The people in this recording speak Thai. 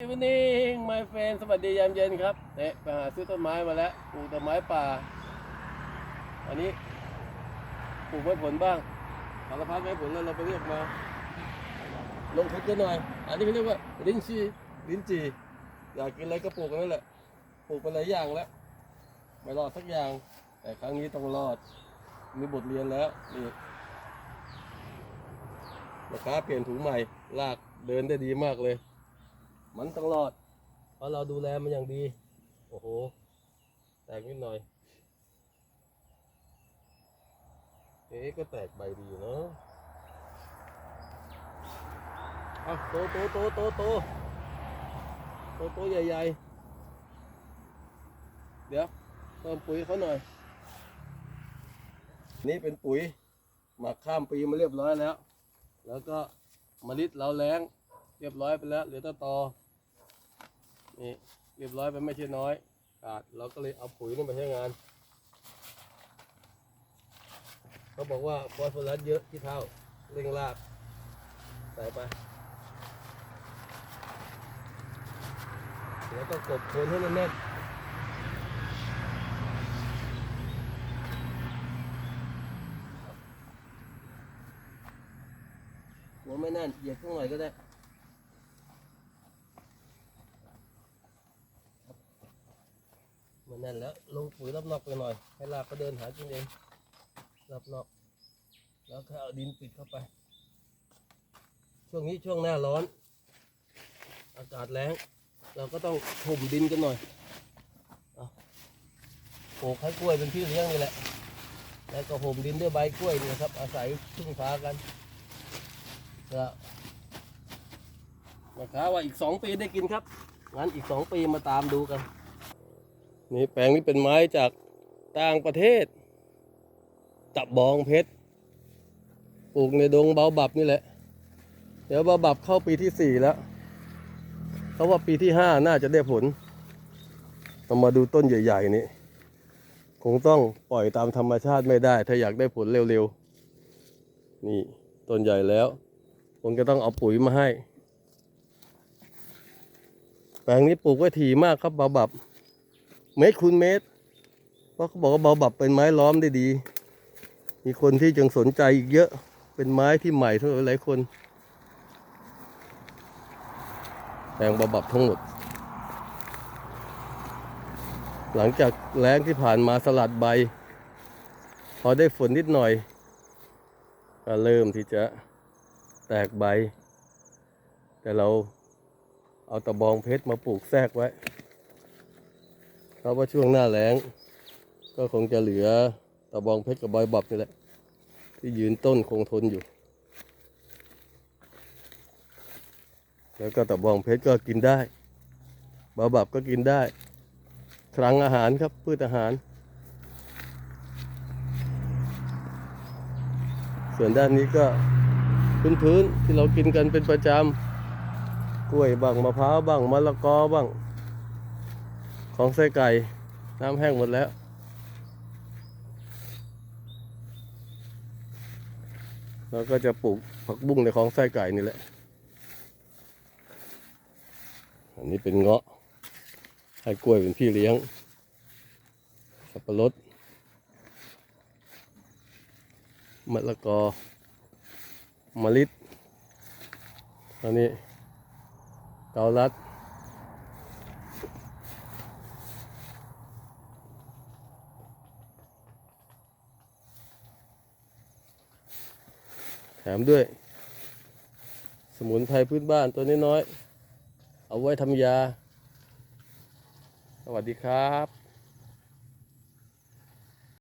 วันนี้ my friend สวัสดียามเย็นครับเนี่ยไปหาซื้อต้นไม้มาแล้วปลูกต้นไม้ป่า อันนี้ปลูกไม้ผลบ้างสารพัดไม้ผลแล้วเราไปเรียกมา ลงทุนกันหน่อย อันนี้เขาเรียกว่าลิ้นชีลิ้นจีอยากกินอะไรก็ปลูกกันนั่นแหละปลูกไปหลายอย่างแล้วไม่รอดสักอย่าง แต่ครั้งนี้ต้องรอด มีบทเรียนแล้วนี่ราคาเปลี่ยนถุงใหม่ลากเดินได้ดีมากเลย มันต้องรอด เพราะเราดูแลมันอย่างดี โอ้โห แตกนิดหน่อย เอ๊ะก็แตกใบดีอยู่เนาะเอาโตโตโตโตโตโตโตใหญ่ๆ เดี๋ยวเพิ่มปุ๋ยเขาหน่อย นี่เป็นปุ๋ยหมักข้ามปีมาเรียบร้อยแล้ว แล้วก็มลิดเราแล้งเรียบร้อยไปแล้ว เหลือแต่ตอ นี่เรียบร้อยไปไม่ใช่น้อยขาดเราก็เลยเอาปุ๋ยนี่มาใช้งาน เขาบอกว่าฟอสฟอรัสเยอะที่เท่าเร่งรากใส่ไปแล้วก็กบโคนให้มันแน่นหัวไม่แน่นเหยียดข้างหน่อยก็ได้ นนั่นแล้วลงปุ๋ยรอบนอกไปหน่อย ให้รากก็เดินหากินเองรอบนอก แล้วก็เอาดินปิดเข้าไป ช่วงนี้ช่วงหน้าร้อน อากาศแล้ง เราก็ต้องห่มดินกันหน่อยเอาปลูกให้กล้วยเป็นที่เลี้ยงนี่แหละ แล้วก็ห่มดินด้วยใบกล้วยนี่ครับ อาศัยพึ่งพากันก็นะคะว่าอีกสองปีได้กินครับ งั้นอีกสองปีมาตามดูกัน นี่แปลงนี้เป็นไม้จากต่างประเทศตับบองเพชรปลูกในดงเบาบับนี่แหละ เดี๋ยวเบาบับเข้าปีที่สี่แล้วเขาว่าปีที่ห้าน่าจะได้ผลเรามาดูต้นใหญ่ ๆ นี้คงต้องปล่อยตามธรรมชาติไม่ได้ ถ้าอยากได้ผลเร็วๆ นี่ต้นใหญ่แล้วคงจะต้องเอาปุ๋ยมาให้ แปลงนี้ปลูกไว้ถี่มากครับเบาบับ เมตรคูณเมตร เพราะเขาบอกว่าเบาบับเป็นไม้ล้อมได้ดี มีคนที่ยังสนใจอีกเยอะ เป็นไม้ที่ใหม่สำหรับหลายคนแปลงเบาบับทั้งหมด หลังจากแล้งที่ผ่านมาสลัดใบ พอได้ฝนนิดหน่อยก็เริ่มที่จะแตกใบ แต่เราเอาตะบองเพชรมาปลูกแทรกไว้ เพราะว่าช่วงหน้าแล้ง ก็คงจะเหลือตะบองเพชรกับใบบับนี่แหละ ที่ยืนต้นคงทนอยู่ แล้วก็ตะบองเพชรก็กินได้บาบับก็กินได้ ครั้งอาหารครับพืชอาหาร ส่วนด้านนี้ก็พื้นๆที่เรากินกันเป็นประจำกล้วยบ้างมะพร้าวบ้างมะละกอบ้าง ของไส้ไก่ น้ำแห้งหมดแล้ว เราก็จะปลูกผักบุ้งในของไส้ไก่นี่แหละ อันนี้เป็นเงาะ ให้กล้วยเป็นพี่เลี้ยง สับปะรดมะละกอมะลิดอันนี้เกาลัด มด้วย สมุนไพรพื้นบ้านตัวน้อยๆ เอาไว้ทำยา สวัสดีครับ